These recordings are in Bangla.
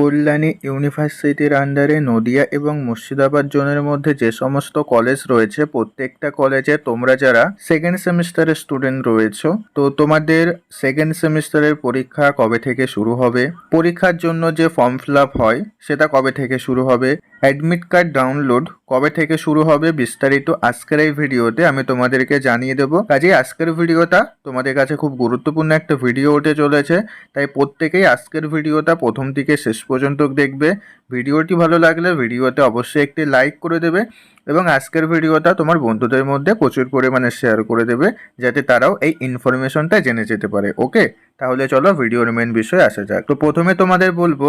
কল্যাণী ইউনিভার্সিটির আন্ডারে নদিয়া এবং মুর্শিদাবাদ জোনের মধ্যে যে সমস্ত কলেজ রয়েছে, প্রত্যেকটা কলেজে তোমরা যারা সেকেন্ড সেমিস্টারের স্টুডেন্ট রয়েছ, তো তোমাদের সেকেন্ড সেমিস্টারের পরীক্ষা কবে থেকে শুরু হবে? পরীক্ষার জন্য যে ফর্ম ফিল হয়, সেটা কবে থেকে শুরু হবে? অ্যাডমিট কার্ড ডাউনলোড কবে থেকে শুরু হবে বিস্তারিত আজকের এই ভিডিওতে আমি তোমাদেরকে জানিয়ে দেবো। কাজেই আজকের ভিডিওটা তোমাদের কাছে খুব গুরুত্বপূর্ণ একটা ভিডিও হতে চলেছে। তাই প্রত্যেকেই আজকের ভিডিওটা প্রথম থেকে শেষ পর্যন্ত দেখবে। ভিডিওটি ভালো লাগলে ভিডিওতে অবশ্যই একটি লাইক করে দেবে এবং আজকের ভিডিওটা তোমার বন্ধুদের মধ্যে প্রচুর পরিমাণে শেয়ার করে দেবে, যাতে তারাও এই ইনফরমেশনটা জেনে যেতে পারে। ওকে? তাহলে চলো ভিডিওর মেন বিষয়ে আসা যাক। তো প্রথমে তোমাদের বলব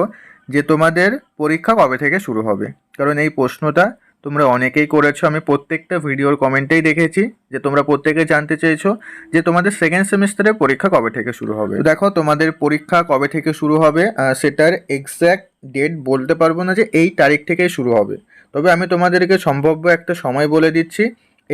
যে তোমাদের পরীক্ষা কবে থেকে শুরু হবে? কারণ এই প্রশ্নটা তোমরা অনেকেই করেছ। আমি প্রত্যেকটা ভিডিওর কমেন্টেই দেখেছি যে তোমরা প্রত্যেকে জানতে চেয়েছো যে তোমাদের সেকেন্ড সেমিস্টারের পরীক্ষা কবে থেকে শুরু হবে। দেখো তোমাদের পরীক্ষা কবে থেকে শুরু হবে সেটার এক্স্যাক্ট ডেট বলতে পারব না যে এই তারিখ থেকেই শুরু হবে। তবে আমি তোমাদেরকে সম্ভাব্য একটা সময় বলে দিচ্ছি।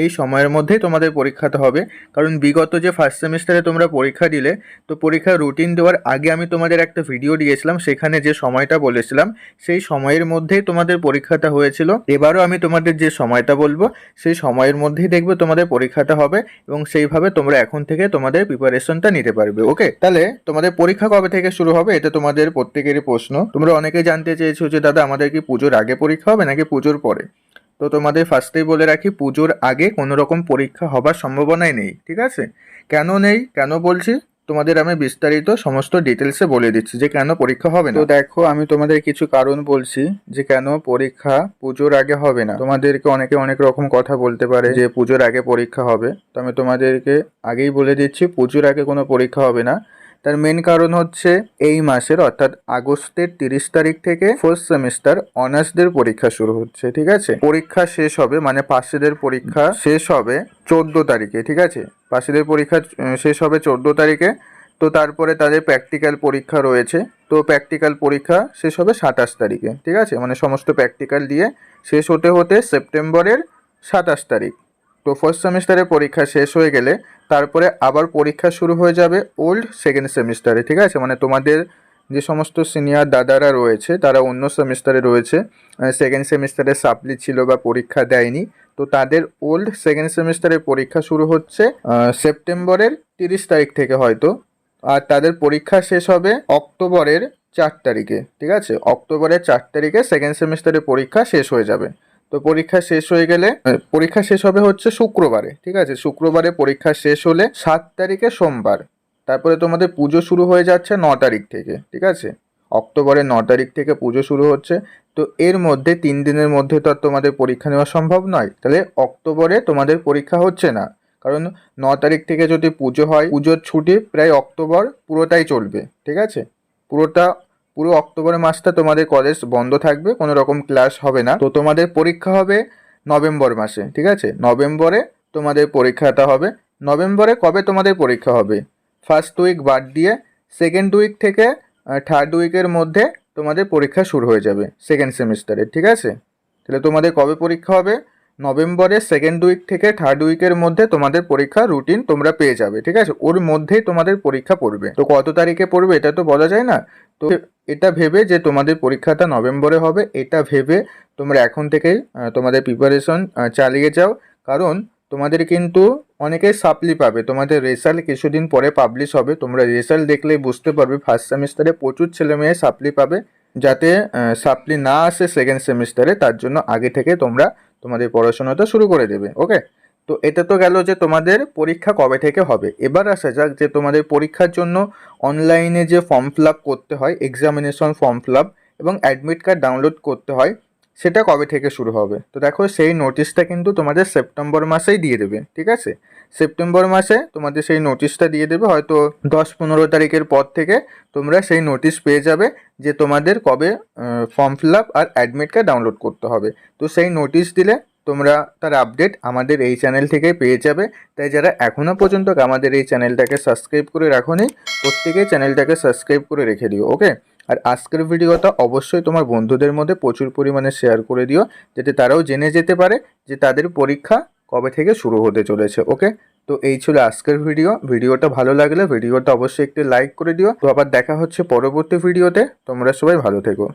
এই সময়ের মধ্যেই তোমাদের পরীক্ষাটা হবে। কারণ বিগত যে ফার্স্ট সেমিস্টারে তোমরা পরীক্ষা দিলে, তো পরীক্ষার রুটিন দেওয়ার আগে আমি তোমাদের একটা ভিডিও দিয়েছিলাম, সেখানে যে সময়টা বলেছিলাম, সেই সময়ের মধ্যেই তোমাদের পরীক্ষাটা হয়েছিল। এবারও আমি তোমাদের যে সময়টা বলব, সেই সময়ের মধ্যেই দেখবে তোমাদের পরীক্ষাটা হবে এবং সেইভাবে তোমরা এখন থেকে তোমাদের প্রিপারেশনটা নিতে পারবে ওকে তাহলে তোমাদের পরীক্ষা কবে থেকে শুরু হবে, এটা তোমাদের প্রত্যেকেরই প্রশ্ন। তোমরা অনেকে জানতে চেয়েছো যে, দাদা, আমাদের কি পুজোর আগে পরীক্ষা হবে নাকি পুজোর পরে? তো তোমাদের ফার্স্টেই বলে রাখি, পুজোর আগে কোনো রকম পরীক্ষা হবার সম্ভাবনাই নেই, ঠিক আছে? কেন নেই? কেন বলছি? তোমাদের আমি বিস্তারিত সমস্ত ডিটেলসে বলে দিচ্ছি যে কেন পরীক্ষা হবে না। তো দেখো, আমি তোমাদের কিছু কারণ বলছি যে কেন পরীক্ষা পুজোর আগে হবে না। তোমাদেরকে অনেকে অনেক রকম কথা বলতে পারে যে পুজোর আগে পরীক্ষা হবে। তো আমি তোমাদেরকে আগেই বলে দিচ্ছি, পুজোর আগে কোনো পরীক্ষা হবে না। তার মেন কারণ হচ্ছে এই মাসের, অর্থাৎ আগস্টের তিরিশ তারিখ থেকে ফার্স্ট সেমিস্টার অনার্সদের পরীক্ষা শুরু হচ্ছে, ঠিক আছে? পরীক্ষা শেষ হবে মানে পাশেদের পরীক্ষা শেষ হবে চোদ্দ তারিখে, ঠিক আছে? পাশেদের পরীক্ষা শেষ হবে চোদ্দ তারিখে, তো তারপরে তাদের প্র্যাকটিক্যাল পরীক্ষা রয়েছে, তো প্র্যাকটিক্যাল পরীক্ষা শেষ হবে সাতাশ তারিখে, ঠিক আছে? মানে সমস্ত প্র্যাকটিক্যাল দিয়ে শেষ হতে হতে সেপ্টেম্বরের সাতাশ তারিখ। তো ফার্স্ট সেমিস্টারের পরীক্ষা শেষ হয়ে গেলে তারপরে আবার পরীক্ষা শুরু হয়ে যাবে ওল্ড সেকেন্ড সেমিস্টারে ঠিক আছে? মানে তোমাদের যে সমস্ত সিনিয়র দাদারা রয়েছে, তারা অন্য সেমিস্টারে রয়েছে সেকেন্ড সেমিস্টারে সাপ্লি ছিল বা পরীক্ষা দেয়নি, তো তাদের ওল্ড সেকেন্ড সেমিস্টারের পরীক্ষা শুরু হচ্ছে সেপ্টেম্বরের তিরিশ তারিখ থেকে হয়তো, আর তাদের পরীক্ষা শেষ হবে অক্টোবরের চার তারিখে, ঠিক আছে? অক্টোবরের চার তারিখে সেকেন্ড সেমিস্টারের পরীক্ষা শেষ হয়ে যাবে। তো পরীক্ষা শেষ হয়ে গেলে পরীক্ষা শেষ হবে হচ্ছে শুক্রবারে, ঠিক আছে? শুক্রবারে পরীক্ষা শেষ হলে সাত তারিখে সোমবার। তারপরে তোমাদের পুজো শুরু হয়ে যাচ্ছে ন তারিখ থেকে, ঠিক আছে? অক্টোবরের ন তারিখ থেকে পুজো শুরু হচ্ছে। তো এর মধ্যে তিন দিনের মধ্যে তো আর তোমাদের পরীক্ষা নেওয়া সম্ভব নয়। তাহলে অক্টোবরে তোমাদের পরীক্ষা হচ্ছে না। কারণ ন তারিখ থেকে যদি পুজো হয়, পুজোর ছুটি প্রায় অক্টোবর পুরোটাই চলবে, ঠিক আছে? পুরোটা পুরো অক্টোবর মাসটা তোমাদের কলেজ বন্ধ থাকবে, কোনো রকম ক্লাস হবে না। তো তোমাদের পরীক্ষা হবে নভেম্বর মাসে, ঠিক আছে? নভেম্বরে তোমাদের পরীক্ষাটা হবে। নভেম্বরে কবে তোমাদের পরীক্ষা হবে? ফার্স্ট উইক বাদ দিয়ে সেকেন্ড উইক থেকে থার্ড উইকের মধ্যে তোমাদের পরীক্ষা শুরু হয়ে যাবে সেকেন্ড সেমিস্টারে ঠিক আছে? তাহলে তোমাদের কবে পরীক্ষা হবে? নভেম্বরের সেকেন্ড উইক থেকে থার্ড উইকের মধ্যে তোমাদের পরীক্ষা রুটিন তোমরা পেয়ে যাবে, ঠিক আছে? ওর মধ্যেই তোমাদের পরীক্ষা পড়বে। তো কত তারিখে পড়বে এটা তো বলা যায় না? তো এটা ভেবে যে তোমাদের পরীক্ষাটা নভেম্বরে হবে, এটা ভেবে তোমরা এখন থেকেই তোমাদের প্রিপারেশন চালিয়ে যাও। কারণ তোমাদের কিন্তু অনেকেই সাপ্লি পাবে। তোমাদের রেজাল্ট কিছুদিন পরে পাবলিশ হবে। তোমরা রেজাল্ট দেখলেই বুঝতে পারবে ফার্স্ট সেমিস্টারে প্রচুর ছেলে মেয়ে সাপ্লি পাবে। যাতে সাপ্লি না আসে সেকেন্ড সেমিস্টারে তার জন্য আগে থেকে তোমরা তোমাদের পড়াশোনাটা শুরু করে দেবে ওকে তো এটা তো গেল যে তোমাদের পরীক্ষা কবে থেকে হবে। এবার আসা যাক যে তোমাদের পরীক্ষার জন্য অনলাইনে যে ফর্ম ফিল করতে হয় এক্সামিনেশন ফর্ম ফিল এবং অ্যাডমিট কার্ড ডাউনলোড করতে হয়, সেটা কবে থেকে শুরু হবে? তো দেখো সেই নোটিশটা কিন্তু তোমাদের সেপ্টেম্বর মাসেই দিয়ে দেবে, ঠিক আছে? সেপ্টেম্বর মাসে তোমাদের সেই নোটিশটা দিয়ে দেবে। হয়তো দশ পনেরো তারিখের পর থেকে তোমরা সেই নোটিশ পেয়ে যাবে যে তোমাদের কবে ফর্ম ফিল আপ আর অ্যাডমিট কার্ড ডাউনলোড করতে হবে। তো সেই নোটিশ দিলে তোমরা তার আপডেট আমাদের এই চ্যানেল থেকে পেয়ে যাবে। তাই যারা এখনও পর্যন্ত আমাদের এই চ্যানেলটাকে সাবস্ক্রাইব করে রাখোনি প্রত্যেকেই চ্যানেলটাকে সাবস্ক্রাইব করে রেখে দিও ওকে আর আজকের ভিডিওটা অবশ্যই তোমার বন্ধুদের মধ্যে প্রচুর পরিমাণে শেয়ার করে দিও, যাতে তারাও জেনে যেতে পারে যে তাদের পরীক্ষা কবে থেকে শুরু হতে চলেছে ওকে তো এই ছিল আজকের ভিডিও ভিডিওটা ভালো লাগলে ভিডিওটা অবশ্যই একটি লাইক করে দিও। তো আবার দেখা হচ্ছে পরবর্তী ভিডিওতে তোমরা সবাই ভালো থেকো।